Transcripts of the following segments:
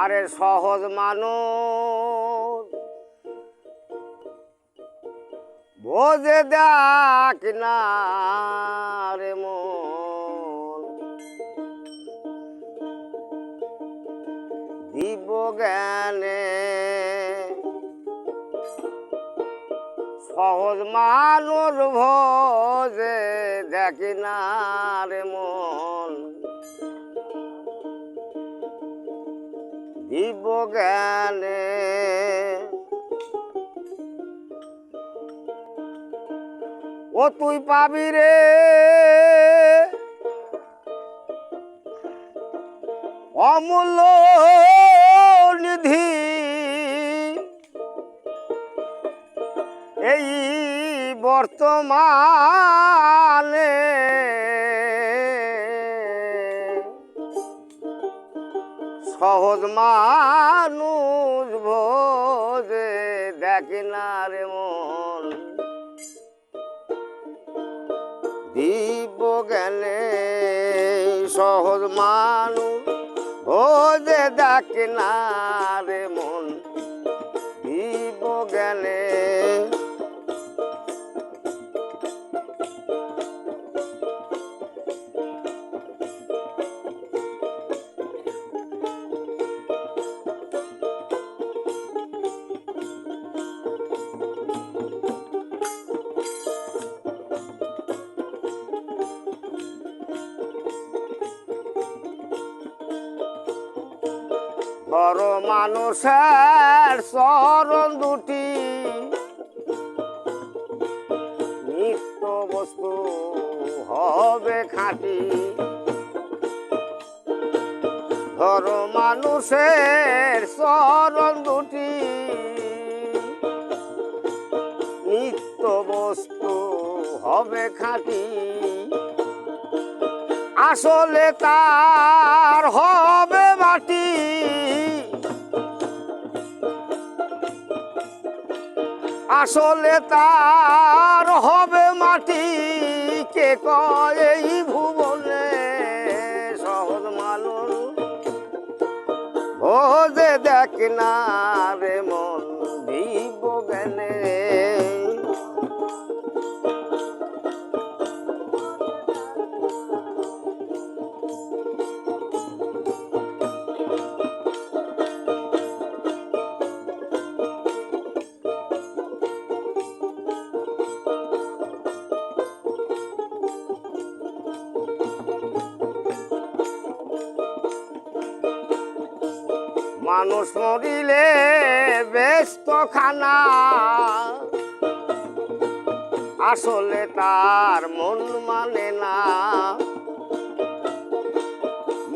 আরে সহজ মানুষ। বোঝে দেখ না রে মন। দিব জ্ঞানে। সহজ মানুষ ভোজে দেখি না রে মন। দিব জ্ঞানে ও তুই পাবি রে। অমূল্য নিধি। এই বর্তমানে সহজ মানুষ ভোজে দেখি না রে মন। দিব গেলে সহজ মানুষ ভোজে দেখি না রে মন। বড় মানুষের চরণ দুটি। নিত্য বস্তু হবে খাঁটি। বড় মানুষের চরণ দুটি। নিত্য বস্তু হবে খাঁটি। আসলে তার হবে মাটি। আসলে তার হবে মাটি। কে কয় এই ভুবনে? সহজ মানুষ। যে দেখ না রে মন। মানুষ মরিলে ব্যস্ত খানা আসলে তার মন মানে না।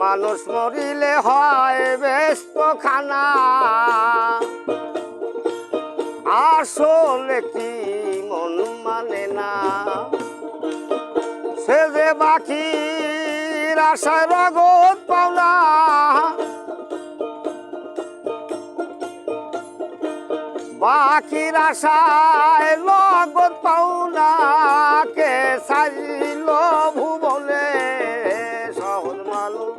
মানুষ মরিলে হয় ব্যস্ত খানা আসলে কি মন মানে না। সে যে বাকি আশায় রগত পাওনা। বাকির আশায় লগত পাওনাকে সাজিল ভুবনে সহজ মানুষ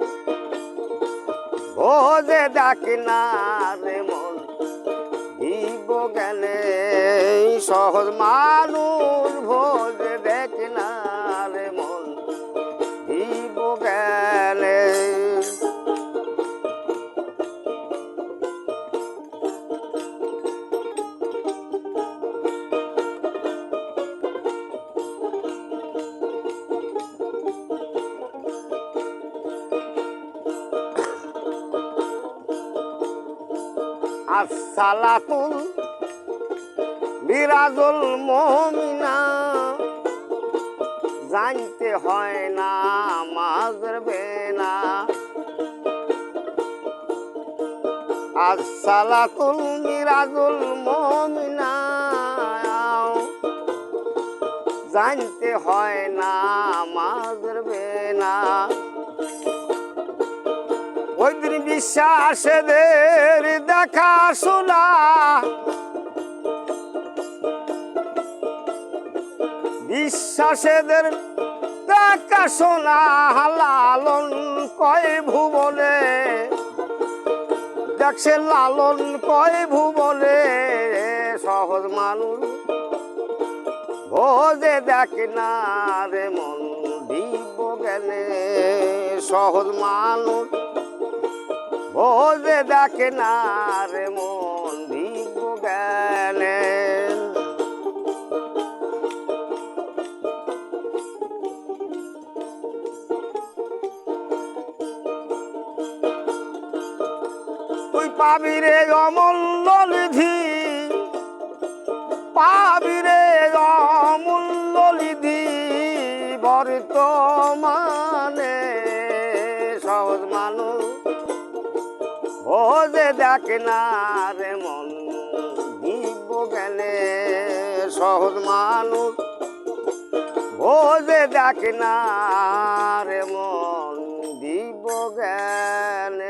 যে ডাকি না রে মন, দিব গেলে সহজ মানুষ ভোজে আসসালাতুল বিরাজুল মমিনা। জানতে হয় না মাঝর বেনা আসসালাতুল মিরাজুল মমিনা। জানতে হয় না ওই দিন বিশ্বাসেদের দেখা শোনা। বিশ্বাসেদের দেখা শোনা লালন কয় ভুবনে। দেখছে লালন কয় ভুবনে, সহজ মানুষ ভোজে দেখে না রে মন দিব গেলে সহজ মানুষ ভোজে দেখে না রে মন তুই পাবি রে অমূল্য নিধি, পাবি রে অমূল্য নিধি, বর্তমানে ভোজে দেখে না রে মন। দিব গেলে সহজ মানুষ। ভোজে দেখে না রে মন। দিব গেলে